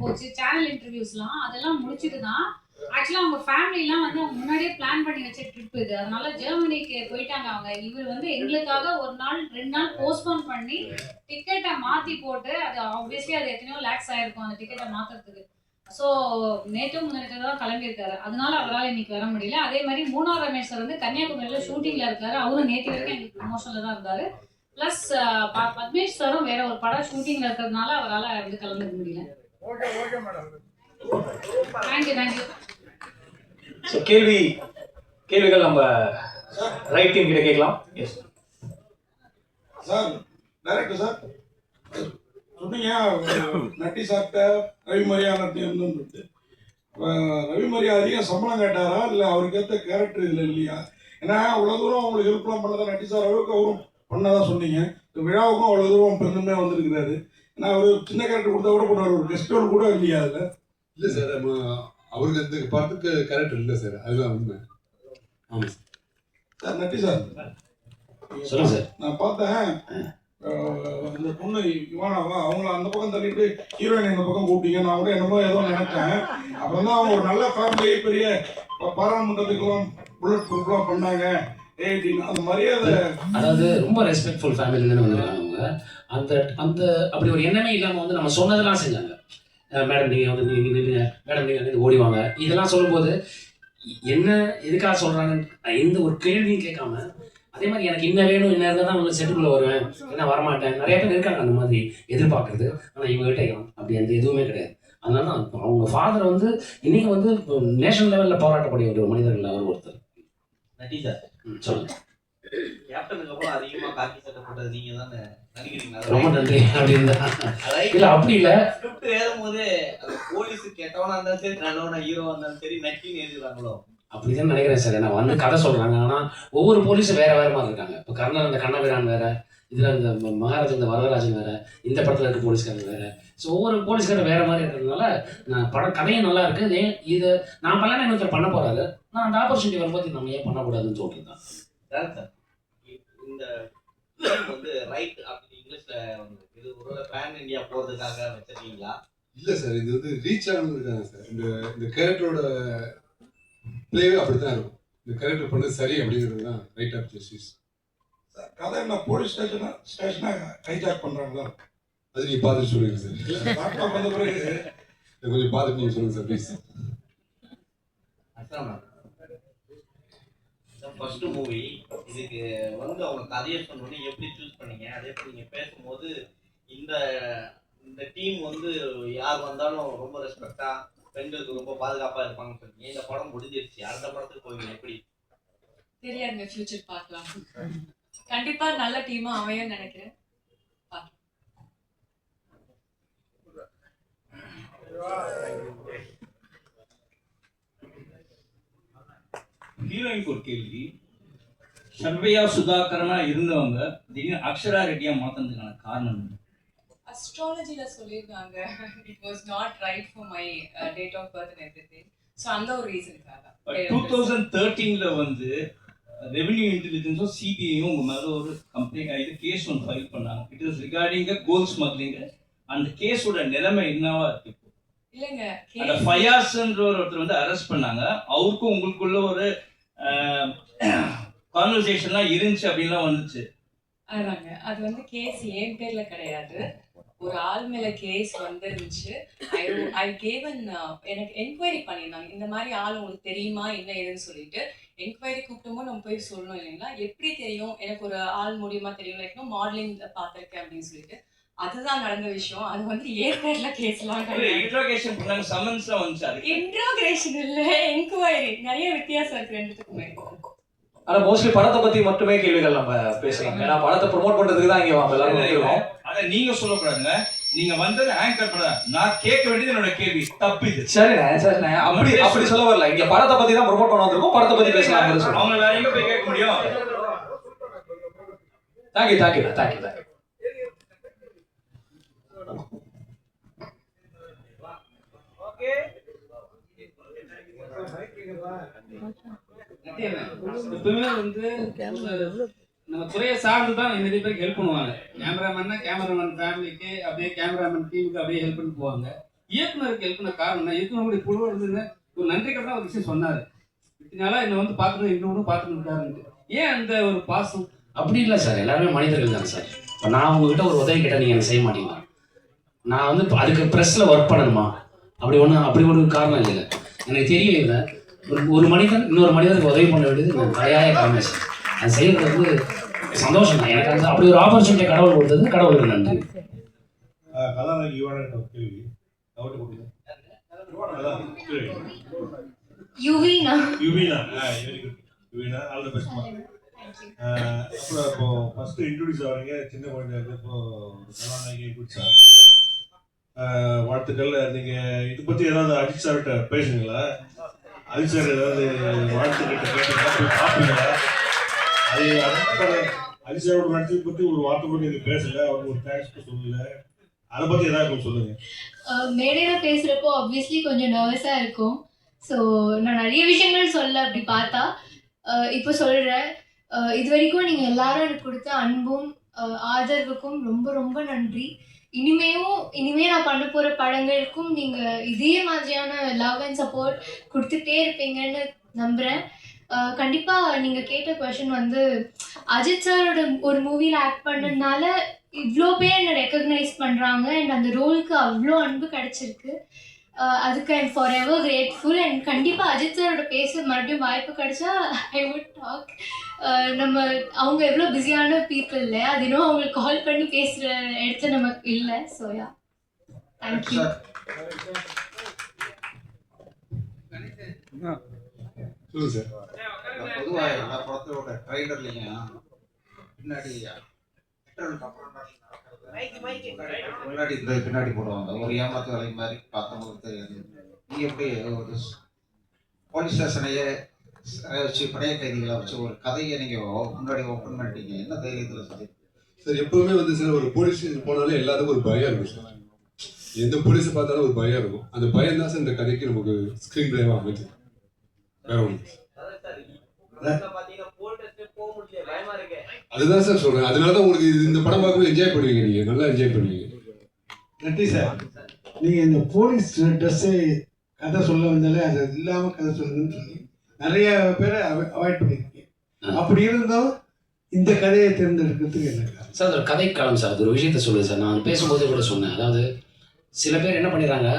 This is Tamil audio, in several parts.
போச்சு சேனல் இன்டர்வியூஸ்லாம் அதெல்லாம் முடிச்சுட்டு தான் ஆக்சுவலாக அவங்க ஃபேமிலிலாம் வந்து அவங்க முன்னாடியே பிளான் பண்ணி வச்ச ட்ரிப் இது. அதனால ஜெர்மனிக்கு போயிட்டாங்க அவங்க. இவர் வந்து எங்களுக்காக ஒரு நாள் ரெண்டு நாள் போஸ்ட்போன் பண்ணி டிக்கெட்டை மாற்றி போட்டு அது ஆப்வியஸ்லி அது எத்தனையோ லேக்ஸ் ஆயிருக்கும் அந்த டிக்கெட்டை மாற்றுறதுக்கு ஸோ நேற்று முன்னாடி தான் கிளம்பியிருக்காரு. அதனால அவரால் இன்னைக்கு வர முடியல. அதே மாதிரி மூணா ரமேஷ் சார் வந்து கன்னியாகுமரியில் ஷூட்டிங்கில் இருக்காரு. அவரும் நேற்று வரைக்கும் எங்களுக்கு ப்ரொமோஷனில் தான் இருந்தார். ப்ளஸ் பத்மேஷ் சாரும் வேற ஒரு படம் ஷூட்டிங்கில் இருக்கிறதுனால அவரால் வந்து கலந்துக்க முடியல. ஸோ கேள்வி கேள்விகள் நம்ம ரைட் டீம் கிட்ட கேட்கலாம். எஸ் சார் டைரக்டர் சார் சொன்னீங்க நட்டி சாப்பிட்ட ரவி மரியா நட்டி இருந்துட்டு ரவி மரியா அதிகம் சம்பளம் கேட்டாரா? இல்லை அவருக்கு ஏற்ற கேரக்டர் இதில் இல்லையா? ஏன்னா அவ்வளோ தூரம் அவங்களுக்கு ஹெல்ப்லாம் பண்ணதான் நட்டி சார் அளவுக்கு அவரும் பண்ணதான் சொன்னீங்க. இந்த விழாவுக்கும் அவ்வளோ தூரம் பெருந்துமே வந்திருக்கிறாரு. ஏன்னா அவர் சின்ன கேரக்டர் கொடுத்தா கூட பண்ணுவார் ஒரு கெஸ்ட் ரோல் கூட இல்லையா அதில். இல்லை சார் அவருக்கு அந்த படத்துக்கு கேரக்டர் இல்லை சார் அதுதான் உண்மை. ஆமாம் சார் சார் நட்டி சார் சொல்லுங்க சார் நான் பார்த்தேன். அந்த பொண்ணு இவானாவா அவங்கள அந்த பக்கம் தள்ளிட்டு ஹீரோயின் இந்த பக்கம் கூப்பிட்டீங்க. நான் கூட என்னமோ ஏதோ நினைச்சேன். அப்புறம் தான் அவங்க ஒரு நல்ல ஃபேமிலி பெரிய ப- பாராளுமன்றத்துக்கெல்லாம் புல்லட் ப்ரூஃப்லாம் பண்ணாங்க. ஏ அப்படின்னு அந்த மரியாதை. அதாவது ரொம்ப ரெஸ்பெக்ட்ஃபுல் ஃபேமிலின்னு வந்திருக்காங்க அந்த அந்த அப்படி ஒரு எண்ணமே இல்லாமல் வந்து நம்ம சொன்னதெல்லாம் செஞ்சாங்க மேடம் நீங்கள் வந்து நீங்கள் நில்லுங்க மேடம் நீங்கள் வந்து ஓடிவாங்க. இதெல்லாம் சொல்லும்போது என்ன எதுக்காக சொல்கிறாங்கன்னு எந்த ஒரு கேள்வியும் கேட்காம அதே மாதிரி எனக்கு இன்ன வேணும் இன்ன இருந்தால் தான் உங்களுக்கு செட்டுக்குள்ளே வருவேன். என்ன வரமாட்டேன்? நிறைய பேர் இருக்காங்க அந்த மாதிரி எதிர்பார்க்கறது. ஆனால் இவங்ககிட்ட அப்படி அந்த எதுவுமே கிடையாது. அதனால தான் அவங்க ஃபாதர் வந்து இன்னைக்கு வந்து நேஷனல் லெவலில் போராட்டக்கூடிய ஒரு மனிதர்கள் அவர் ஒருத்தர். நட்டி சார். சொல்லுங்க. கேப்டனுக்கு அப்புறம் அதிகமா காக்கி சட்டை போட்டது நீங்க தானே ரொம்ப நன்றி. அப்படின்னு. இல்ல அப்படி இல்ல. ஸ்கிரிப்ட் எழுதும் போது போலீஸ் கெட்டவனா இருந்தாலும் சரி நல்லவனா ஹீரோவா இருந்தாலும் சரி நட்டின்னு எழுதுறாங்களோ அப்படிதான் நினைக்கிறேன் சார். நான் வந்து கதை சொல்றாங்க. ஆனா ஒவ்வொரு போலீஸும் வேற வேற மாதிரி இருக்காங்க. இப்போ கர்ணன் அந்த கண்ணபிரான் வேற இதுல இந்த மகாராஜா இந்த வரதராஜன் வேற இந்த படத்துல இருக்க போலீஸ்காரங்க வேற. ஸோ ஒவ்வொரு போலீஸ்காரர் வேற மாதிரி இருக்கிறதுனால நான் படம் கதையும் நல்லா இருக்கு. இதே நான் பண்ணலாம் இன்னொருத்தர் பண்ண போறாரு. நான் அந்த ஆப்பர்ச்சுனிட்டி வரும்போது நம்ம ஏன் பண்ணக்கூடாதுன்னு சார். இந்த வந்து ரைட் அப்படின்னு இங்கிலீஷ்ல இது ஒரு பேன் இந்தியா போறதுக்காக வச்சிருக்கீங்களா? இல்லை சார் இது வந்து ரீச் ஆகணுங்கிறதுக்காக சார் இந்த இந்த கேரக்டரோட பிளேவே அப்படி தான் இருக்கும். இந்த கேரக்டர் பண்ணது சரி அப்படிங்கிறது தான் ரைட் ஆஃப் ஜஸ்டிஸ் கதை என்ன? போலீஸ் ஸ்டேஷனா ஸ்டேஷனா ஹைஜாக் பண்ணுறாங்களா அது நீங்கள் பார்த்துட்டு சொல்லுங்க சார் லேப்டாப் வந்த பிறகு. இதை கொஞ்சம் பார்த்துட்டு நீங்கள் சொல்லுங்கள் சார் ப்ளீஸ் ஃபர்ஸ்ட் மூவி இதுக்கு வந்து அவங்க கதையை சொன்னோடனே எப்படி சூஸ் பண்ணீங்க? அதே போல நீங்க பேசும்போது இந்த இந்த டீம் வந்து யார் வந்தாலும் ரொம்ப ரெஸ்பெக்டா பெண்களுக்கு ரொம்ப பாதுகாப்பா இருப்பாங்கன்னு சொன்னீங்க. இந்த படம் முடிஞ்சிருச்சு. அடுத்த படத்துக்கு போவீங்க எப்படி? தெரியாதுங்க ஃபியூச்சர் பார்க்கலாம். கண்டிப்பா நல்ல டீமா அமையும் நினைக்கிறேன். ஹீரோயினுக்கு ஒரு கேள்வி. சர்வையா சுதாகரனா இருந்தவங்க திடீர்னு அக்ஷரா ரெட்டியா மாத்தினதுக்கான காரணம் என்ன? அஸ்ட்ராலஜில சொல்லியிருக்காங்க. It was not right for my date of birth and everything so அந்த ஒரு ரீசனுக்காக டூ தௌசண்ட் தேர்ட்டீன்ல வந்து ரெவென்யூ இன்டெலிஜென்ஸும் சிபிஐயும் உங்க மேல ஒரு கம்ப்ளைண்ட் இது கேஸ் ஒன்று ஃபைல் பண்ணாங்க. It is regarding coal smuggling அந்த கேஸோட நிலைமை என்னவா இருக்கு? அந்த ஃபயாஸ்ன்ற ஒருத்தர் வந்து அரெஸ்ட் பண்ணாங்க. அவருக்கும் உங்களுக்குள்ள ஒரு கான்வர்சேஷன்லாம் இருந்துச்சு அப்படின்லாம் வந்துச்சு. அதாங்க அது வந்து கேஸ் என் பேர்ல கிடையாது. ஒரு ஆள் மேல கேஸ் வந்துருந்துச்சு. ஐ ஐ கேவன் எனக்கு என்கொயரி பண்ணியிருந்தாங்க. இந்த மாதிரி ஆள் உங்களுக்கு தெரியுமா? என்ன ஏதுன்னு சொல்லிட்டு. என்கொயரி கூப்பிட்டோமோ நம்ம போய் சொல்லணும் இல்லைங்களா? எப்படி தெரியும்? எனக்கு ஒரு ஆள் மூலியமா தெரியும். லைக் மாடலிங் பார்த்துருக்கேன் அப்படின்னு சொல்லிட்டு. அதுதான் நடந்த விஷயம். அது வந்து கேஸ்லாம் கிடையாது இன்ட்ரோகேஷன் பண்ணாங்க சம்மன்ஸ்லாம் வந்துச்சு அதுக்கு. இன்ட்ரோகிரேஷன் இல்ல என்கொயரி நிறைய வித்தியாசம் இருக்கு ரெண்டுத்துக்குமே. ஆனா மோஸ்ட்லி படத்தை பத்தி மட்டுமே கேள்விகள் நம்ம பேசுறோம். ஏன்னா படத்தை ப்ரோமோட் பண்றதுக்கு தான் இங்க நம்ம எல்லாரும் வந்திருக்கோம். அத நீங்க சொல்லக்கூடாதுங்க. நீங்க வந்தது ஆங்கர் பண்ண நான் கேட்க வேண்டியது என்னோட கேள்வி. தப்பு இது. சரிண்ணே சரிண்ணே. அப்படி அப்படி சொல்ல வரல. இங்க படத்தை பத்தி தான் ப்ரோமோட் பண்ண வந்திருக்கோம். படத்தை பத்தி பேசலாம் அவங்க வேற எங்க போய் கேட்க முடியும்? தேங்க்யூ தேங்க்யூ தேங்க்யூ தேங்க்யூ எப்பவுமே வந்து நம்ம துறையை சார்ந்து தான் நிறைய பேருக்கு ஹெல்ப் பண்ணுவாங்க. கேமராமேன்னா கேமராமேன் ஃபேமிலிக்கு அப்படியே கேமராமேன் டீமுக்கு அப்படியே ஹெல்ப் போவாங்க. இயக்குனருக்கு எழுப்பின காரணம் என்ன? இயக்குனர் கூட குழுவாக இருந்ததுன்னு ஒரு நன்றி கடனா ஒரு விஷயம் சொன்னாரு. இதனால என்னை வந்து பார்த்துட்டு இன்னொன்று பார்த்துட்டு இருக்காருன்ட்டு. ஏன் அந்த ஒரு பாசம்? அப்படி இல்லை சார். எல்லாருமே மனிதர்கள் தான் சார். இப்போ நான் உங்ககிட்ட ஒரு உதவி கேட்டால் நீங்கள் எனக்கு செய்ய மாட்டீங்களா? நான் வந்து இப்ப அதுக்கு ப்ரெஸ்ஸில் ஒர்க் பண்ணணுமா? அப்படி ஒன்றும் அப்படி ஒரு காரணம் இல்லை எனக்கு தெரியும் இல்லை. ஒரு ஒரு மனிதன் இன்னொரு மனிதனுக்கு உதவி பண்ண வேண்டியது தலையாய சார் அது செய்யறது வந்து சந்தோஷம் தான். எனக்கு அந்த அப்படி ஒரு ஆப்பர்ச்சுனிட்டி கடவுள் கொடுத்தது. கடவுளுக்கு நன்றி. Yuvina? Yuvina. Very good Yuvina all the best அப்புறம் இப்போ ஃபர்ஸ்ட் இன்ட்ரோடியூஸ் ஆகிறீங்க சின்ன குழந்தைங்க இருந்து இப்போ கதாநாயகி ஆஹ் வாழ்த்துக்கள். நீங்க இது பத்தி ஏதாவது அஜித் சார்கிட்ட பேசுங்களா அல்சர் ஏதாவது வாழ்த்துக்கிட்ட கேட்டீங்களா போய் பார்ப்பீங்களா அது அஜித் அஜித் சாரோட நடிச்சதை பத்தி ஒரு வார்த்தை கூட நீங்க பேசல. அவங்க ஒரு தேங்க்ஸ் சொல்லல. அதை பத்தி ஏதாவது கொஞ்சம் சொல்லுங்க. மேடையில் பேசுகிறப்போ ஆப்வியஸ்லி கொஞ்சம் நர்வஸாக இருக்கும். ஸோ நான் நிறைய விஷயங்கள் சொல்ல அப்படி பார்த்தா இப்போ சொல்கிறேன் இது வரைக்கும் நீங்கள் எல்லாரும் எனக்கு கொடுத்த அன்பும் ஆதரவுக்கும் ரொம்ப ரொம்ப நன்றி. இனிமேவும் இனிமே நான் பண்ண போகிற படங்களுக்கும் நீங்கள் இதே மாதிரியான லவ் அண்ட் சப்போர்ட் கொடுத்துட்டே இருப்பீங்கன்னு நம்புகிறேன் கண்டிப்பாக நீங்கள் கேட்ட கொஷின் வந்து அஜித் சாரோட ஒரு மூவியில் ஆக்ட் பண்ணதுனால இவ்வளோ பேர் என்னை ரெக்கக்னைஸ் பண்ணுறாங்க அண்ட் அந்த ரோலுக்கு அவ்வளோ அன்பு கிடச்சிருக்கு. அதுக்கு I'm forever grateful and கண்டிப்பாக அஜித் சாரோட பேச மறுபடியும் வாய்ப்பு கிடைச்சா ஐ வுட் டாக் நம்ம அவங்க எவ்வளோ பிஸியான பீப்புள் இல்லை அது இன்னும் அவங்களுக்கு கால் பண்ணி பேசுகிற இடத்துல நமக்கு இல்லை. ஸோ யா தேங்க்யூ சொல்லுங்க சார் பொதுவாக எல்லா படத்தோட ட்ரைலர்லையும் பின்னாடி. முன்னாடி இந்த பின்னாடி போடுவாங்க ஒரு ஏமாத்து வேலை மாதிரி பார்த்தவங்களுக்கு தெரியாது நீ எப்படி ஒரு போலீஸ் ஸ்டேஷனையே வச்சு பழைய கைதிகளை வச்சு ஒரு கதையை நீங்க முன்னாடி ஓப்பன் பண்ணிட்டீங்க என்ன தைரியத்தில் சொல்லி சார் எப்பவுமே வந்து சார் ஒரு போலீஸ் ஸ்டேஷன் போனாலே எல்லாத்துக்கும் ஒரு பயம் இருக்கும் சார் எந்த போலீஸை பார்த்தாலும் ஒரு பயம் இருக்கும். அந்த பயம் தான் சார் இந்த கதைக்கு நமக்கு ஸ்க்ரீன் பிளேவாக அமைச்சு வேற ஒன்று பாத்தீங்கன்னா போல்டஸ்ட் போக முடியல பயமா இருக்கு அதுதான் சார் சொல்றேன். அதனால தான் உங்களுக்கு இந்த படம் பார்க்கும்போது என்ஜாய் பண்ணுவீங்க நீங்க. நல்லா என்ஜாய் பண்ணுவீங்க. நன்றி சார் நீங்க இந்த போலீஸ் ட்ரெஸ்ஸு கதை சொல்ல வந்தாலே அது இல்லாம கதை சொல்லுங்கன்னு சொல்லி நிறைய பேரை அவாய்ட் பண்ணிருக்கீங்க. அப்படி இருந்தும் இந்த கதையை தேர்ந்தெடுக்கிறதுக்கு என்ன? சார் அது ஒரு கதைக்காலம் சார் அது ஒரு விஷயத்த சொல்லுது சார் நான் பேசும்போது கூட சொன்னேன். அதாவது சில பேர் என்ன பண்ணிடுறாங்க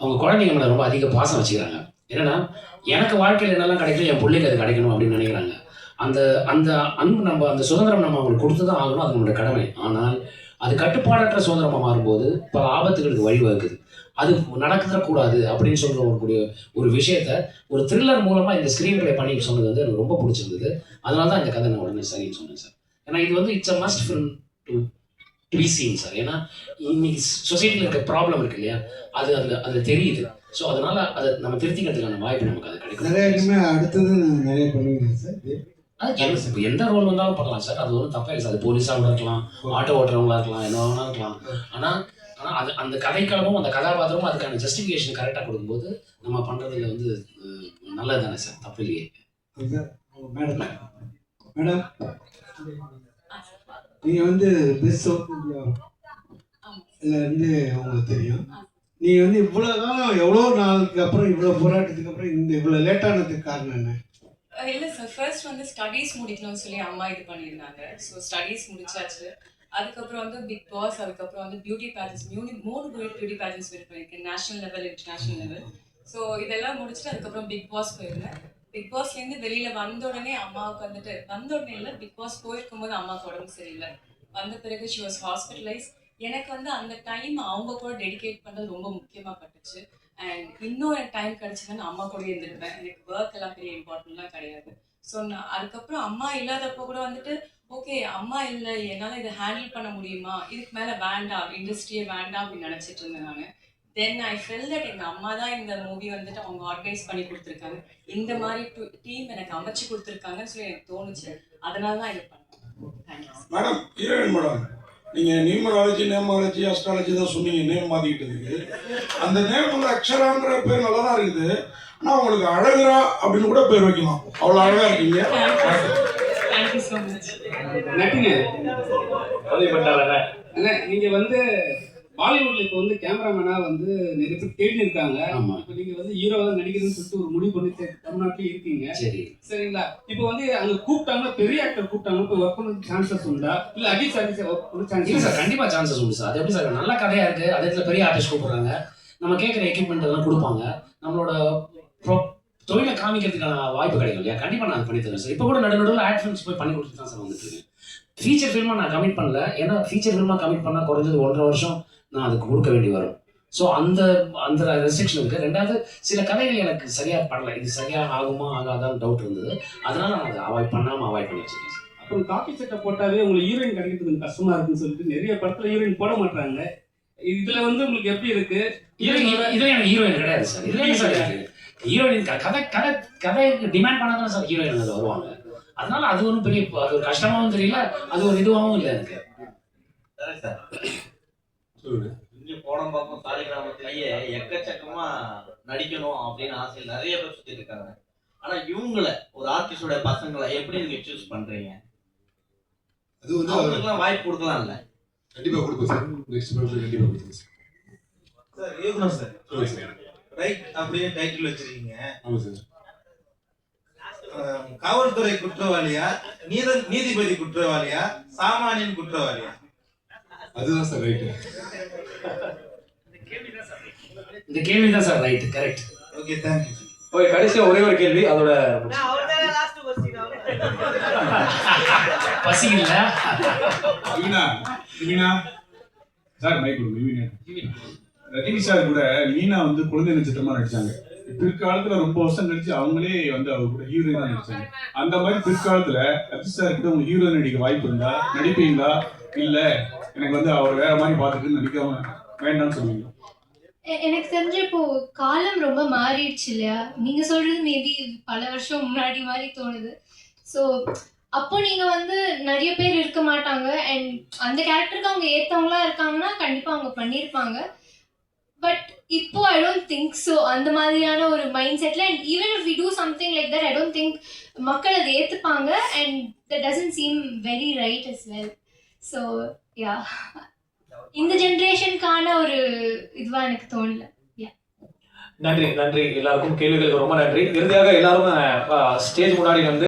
அவங்க குழந்தைங்க மேலே ரொம்ப அதிக பாசம் வச்சுக்கிறாங்க. என்னன்னா எனக்கு வாழ்க்கையில் என்னெல்லாம் கிடைக்கும் என் பிள்ளைக்கு அது கிடைக்கணும் அப்படின்னு நினைக்கிறாங்க. அந்த அந்த அன்பு நம்ம அந்த சுதந்திரம் நம்ம அவங்களுக்கு கொடுத்து தான் ஆகணும் அது நம்மளோட கடமை. ஆனால் அது கட்டுப்பாடற்ற சுதந்திரமாக மாறும்போது பல ஆபத்துகளுக்கு வழிவகுக்குது அது நடக்கக்கூடாது அப்படின்னு சொல்கிற ஒரு ஒரு விஷயத்த ஒரு த்ரில்லர் மூலமாக இந்த ஸ்க்ரீன் ப்ளே பண்ணி சொன்னது வந்து எனக்கு ரொம்ப பிடிச்சிருந்தது. அதனால தான் இந்த கதை நான் உடனே சரின்னு சொன்னேன் சார். ஏன்னா இது வந்து it's a must film to to be seen sir. ஏன்னா இன்னைக்கு சொசைட்டியில் இருக்க ப்ராப்ளம் இருக்கு இல்லையா? அது அதில் அதில் தெரியுது. ஸோ அதனால அதை நம்ம திருத்திக்கிறதுக்கான வாய்ப்பு நமக்கு அது கிடைக்கும். நிறைய அடுத்தது நிறைய பண்ணுவீங்க சார். இப்போ எந்த ரோல் வந்தாலும் பண்ணலாம் சார் அது ஒன்றும் தப்பே இல்லை சார். அது போலீஸாக இருக்கலாம் ஆட்டோ ஓட்டுறவங்களா இருக்கலாம் என்ன வேணா இருக்கலாம். ஆனால் ஆனால் அது அந்த கதைக்களமும் அந்த கதாபாத்திரமும் அதுக்கான ஜஸ்டிஃபிகேஷன் கரெக்டாக கொடுக்கும்போது நம்ம பண்ணுறதுல வந்து நல்லது தானே சார். தப்பு இல்லையே. மேடம். மேடம் நீங்க வந்து பெஸ்ட் சவுத் இந்தியா இருந்து உங்களுக்கு தெரியும். நீங்க வந்து இவ்வளவு காலம் எவ்வளோ நாளுக்கு அப்புறம் இவ்வளவு போராட்டத்துக்கு அப்புறம் இந்த இவ்வளவு லேட்டானதுக்கு காரணம் என்ன? இல்லை சார் ஃபர்ஸ்ட் வந்து ஸ்டடீஸ் முடிக்கணும்னு சொல்லி அம்மா இது பண்ணியிருந்தாங்க. ஸோ ஸ்டடீஸ் முடிச்சாச்சு. அதுக்கப்புறம் வந்து பிக் பாஸ் அதுக்கப்புறம் வந்து பியூட்டி பேஜஸ் மூணு மூணு பியூட்டி பேஜஸ் வின் பண்ணியிருக்கேன் national level international level so இதெல்லாம் முடிச்சுட்டு அதுக்கப்புறம் பிக் பாஸ் போயிருந்தேன். பிக் பாஸ்லேருந்து வெளியில் வந்த உடனே அம்மாவுக்கு வந்துட்டு வந்த உடனே இல்லை பிக் பாஸ் போயிருக்கும் போது அம்மாவுக்கு உடம்பு சரியில்லை. வந்த பிறகு ஷி வாஸ் ஹாஸ்பிட்டலைஸ் எனக்கு வந்து அந்த டைம் அவங்க கூட டெடிகேட் பண்ணுறது ரொம்ப முக்கியமாக பட்டுச்சு. அண்ட் இன்னும் எனக்கு டைம் கிடைச்சதுன்னு அம்மா கூட இருந்திருப்பேன். எனக்கு ஒர்க் எல்லாம் பெரிய இம்பார்ட்டன்ட்லாம் கிடையாது. ஸோ நான் அதுக்கப்புறம் அம்மா இல்லாதப்போ கூட வந்துட்டு ஓகே அம்மா இல்லை என்னால் இதை ஹேண்டில் பண்ண முடியுமா? இதுக்கு மேலே வேண்டாம் இண்டஸ்ட்ரியே வேண்டாம் அப்படின்னு நினச்சிட்டு இருந்தேன் நான். தென் ஐ ஃபெல் தட் எங்கள் அம்மா தான் இந்த மூவி வந்துட்டு அவங்க ஆர்கனைஸ் பண்ணி கொடுத்துருக்காங்க. இந்த மாதிரி டீம் எனக்கு அமைச்சு கொடுத்துருக்காங்கன்னு சொல்லி எனக்கு தோணுச்சு. அதனால தான் இது பண்ணேன். Thank you madam heroine madam நீங்க நியூமராலஜி நேமாலஜி அஸ்ட்ராலஜி தான் சொன்னீங்க நேம் மாத்திக்கிட்டதுக்கு அந்த நேம் வந்து அக்ஷரான்ற பேர் நல்லா தான் இருக்குது. ஆனா உங்களுக்கு அழகுரா அப்படின்னு கூட பேர் வைக்கலாம். அவ்வளவு அழகா இருக்கீங்க. நட்டுங்க நீங்க வந்து பாலிவுட்ல இப்போ வந்து கேமராமேனா வந்து நிறைய பேர் தேடி இருக்காங்க இப்போ நீங்க வந்து ஹீரோவா நடிக்கிறதுன்னு சொல்லிட்டு ஒரு முடிவு பண்ணி தமிழ்நாட்டிலே இருக்கீங்க. சரி. சரிங்களா? இப்போ வந்து அங்க கூப்பிட்டாங்கன்னா பெரிய ஆக்டர் கூப்பிட்டாங்கன்னா இப்போ ஒர்க் பண்ண சான்சஸ் உண்டா? இல்ல அஜித் சார் ஒர்க் பண்ண இல்ல சான்சஸ் சார் கண்டிப்பா சான்சஸ் உண்டு சார் அது எப்படி சார் நல்ல கதையா இருக்கு. அதே இடத்துல பெரிய ஆர்டிஸ்ட் கூப்பிடுறாங்க. நம்ம கேட்குற எக்யூப்மெண்ட் எல்லாம் கொடுப்பாங்க. நம்மளோட தொழிலை காமிக்கிறதுக்கான வாய்ப்பு கிடைக்கும் இல்லையா? கண்டிப்பா நான் பண்ணி தரேன் சார் இப்போ கூட நடு நடுவில் ஆட் ஃபிலிம்ஸ் போய் பண்ணி கொடுத்துட்டு தான் சார் வந்துட்டு இருக்கேன். ஃபீச்சர் ஃபில்மாக நான் கமிட் பண்ணல. ஏன்னா ஃபீச்சர் ஃபில்மாக கமிட் பண்ணால் குறைஞ்சது ஒன்றரை வருஷம் நான் அதுக்கு கொடுக்க வேண்டி வரும். ஸோ அந்த அந்த ரெஸ்ட்ரிக்ஷன் இருக்குது ரெண்டாவது சில கதைகள் எனக்கு சரியா படல. இது சரியா ஆகுமா ஆகாதான்னு டவுட் இருந்தது. அதனால நான் அதை அவாய்ட் பண்ணாமல் அவாய்ட் பண்ணி வச்சிருக்கேன். சார் அப்புறம் காக்கி சட்டை போட்டாவே உங்களுக்கு ஹீரோயின் கிடைக்கிறது கொஞ்சம் கஷ்டமா இருக்குன்னு சொல்லிட்டு நிறைய படத்துல ஹீரோயின் போட மாட்டாங்க. இதுல வந்து உங்களுக்கு எப்படி இருக்கு? இதுல எனக்கு ஹீரோயின் கிடையாது சார் இதுல என்ன சார் ஹீரோயின் க- கதை கதை கதைக்கு டிமாண்ட் பண்ணாதான் சார் ஹீரோயின் அதில் வருவாங்க. அதனால அது ஒன்றும் பெரிய அது ஒரு கஷ்டமாவும் தெரியல அது ஒரு இதுவாகவும் இல்லை எனக்கு. சரி இங்க போன பார்ப்போம் சாலை கிராமத்திலேயே எக்கச்சக்கமா நடிக்கணும் அப்படின்னு ஆசையில் நிறைய பேர் சுத்திட்டு இருக்காங்க. ஆனா இவங்கள ஒரு ஆர்டிஸ்டோட பசங்களை எப்படி நீங்க சூஸ் பண்றீங்க? அது வந்து அவங்களுக்குலாம் வாய்ப்பு கொடுக்கலாம்ல? கண்டிப்பா கொடுப்போம் சார். நெக்ஸ்ட் படத்துல கண்டிப்பா கொடுப்போம் சார். சார் இயக்குனர் சார். சார். ரைட் அப்படியே டைட்டில் வச்சிருக்கீங்க. ஆமா சார். காவல்துறை குற்றவாளியா நீத நீதிபதி குற்றவாளியா சாமானியன் குற்றவாளியா? அதுதான் சார் ரைட்டு இந்த கேள்வி தான் sir right correct okay thank you okay கடைசியா ஒரே ஒரு கேள்வி அதோட பசி இல்லை வீணா வீணா சார் மைக் கொடுங்க வீணா ரஜினி சார் கூட மீனா வந்து குழந்தை நட்சத்திரமா நடிச்சாங்க. பிற்காலத்துல ரொம்ப வருஷம் கழிச்சு அவங்களே வந்து அவர் கூட ஹீரோயினா நடிச்சாங்க. அந்த மாதிரி பிற்காலத்துல ரஜினி சார் கிட்ட உங்க ஹீரோயின் நடிக்க வாய்ப்பு இருந்தா நடிப்பீங்களா? இல்ல. எனக்கு வந்து அவர் வேற மாதிரி பார்த்துட்டு நடிக்காம வேண்டாம்னு சொல்லுவீங்க எனக்கு தெரிஞ்ச இப்போ காலம் ரொம்ப மாறிடுச்சு இல்லையா? நீங்க சொல்றது மேபி பல வருஷம் முன்னாடி மாதிரி தோணுது. ஸோ அப்போ நீங்க வந்து நிறைய பேர் இருக்க மாட்டாங்க. அண்ட் அந்த கேரக்டருக்கு அவங்க ஏத்தவங்களா இருக்காங்கன்னா கண்டிப்பா அவங்க பண்ணியிருப்பாங்க பட் இப்போ ஐ டோன்ட் திங்க் ஸோ அந்த மாதிரியான ஒரு மைண்ட் செட்ல and even if we do something like that I don't think மக்கள் அதை ஏத்துப்பாங்க. And that doesn't seem very right as well so yeah இந்த ஜென்ரேஷனுக்கான ஒரு இதுவா எனக்கு தோணல. நன்றி நன்றி. எல்லாருக்கும் கேள்விகளுக்கு ரொம்ப நன்றி. இறுதியாக எல்லாரும் ஸ்டேஜ் முன்னாடி வந்து